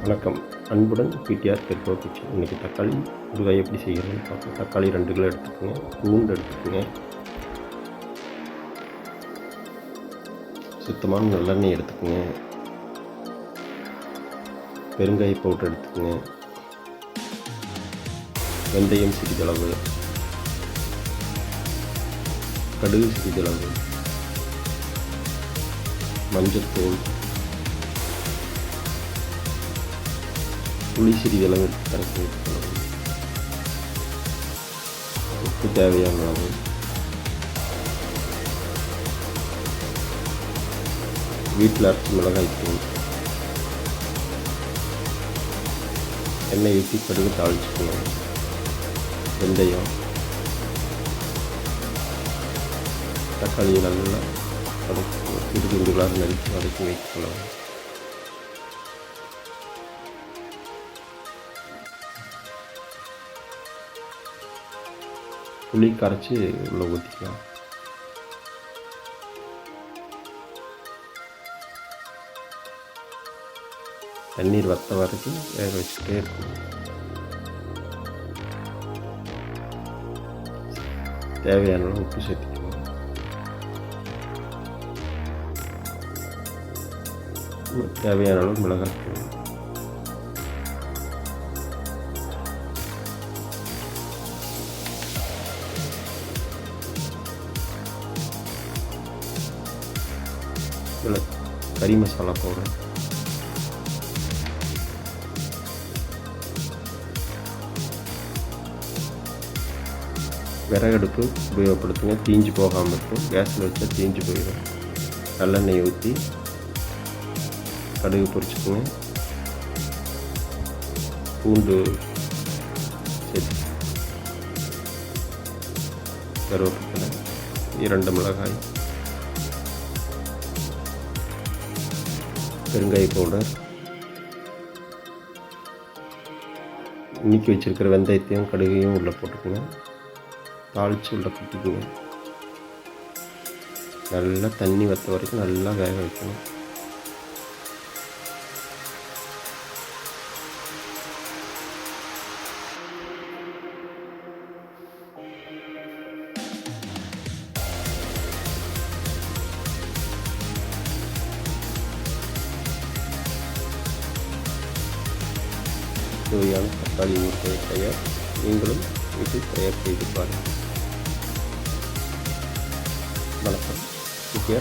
வணக்கம். அன்புடன் PTR Pedro kitchen. இன்றைக்கி தக்காளி ஊறுகாய் எப்படி செய்கிறதுன்னு பார்ப்போம். தக்காளி ரெண்டு கிலோ எடுத்துக்கோங்க. பூண்டு எடுத்துக்கோங்க. சுத்தமான நல்லெண்ணெய் எடுத்துக்கோங்க. பெருங்காய பவுடர் எடுத்துக்கோங்க. வெந்தயம் சிறிதளவு. கடுகு சிறிதளவு. மஞ்சத்தூள். புளி சிறிதளவு கரைச்சி வைத்துக்கொள்ளவும் உப்பு தேவையான அளவு. வீட்டில் அரைச்சி மிளகாய் தூள். எண்ணெய் ஊற்றி கடுகு தாளிச்சுக்கணும் வெந்தயம். தக்காளியை நல்லா வதக்கி சிறு துண்டுகளாக நறுக்கி வதக்கி வைத்துக்கொள்ளவும் புளி கரைச்சி உள்ளே ஊற்றிக்கலாம் தண்ணீர் வத்த வரைக்கும் வேக வச்சுக்கிட்டே இருக்கும் தேவையான உப்பு சேர்த்துக்கணும். தேவையான அளவு மிளகாய் தூள். இதில் கறி மசாலா பவுடர். விறகடுப்பு உபயோகப்படுத்துங்க தீஞ்சு போகாமல் இருக்கும். கேஸில் வச்சா தீஞ்சு போயிடும். நல்லெண்ணெய் ஊற்றி கடுகு பொரிச்சுக்கோங்க பூண்டு சேர்த்து கருவேப்பிலை இரண்டு மிளகாய் பெருங்காய பவுடர் இன்னைக்கு வச்சுருக்கிற வெந்தயத்தையும் கடுகையும் உள்ளே போட்டுக்கோங்க. தாளித்து உள்ளே கொட்டிக்கோங்க நல்லா தண்ணி வற்ற வரைக்கும் நல்லா வேக வைக்கணும். சுவையான தக்காளி ஊறுகாய் தயார். நீங்களும் வீட்டில் தயார் செய்து பாருங்கள். வணக்கம். வித்யா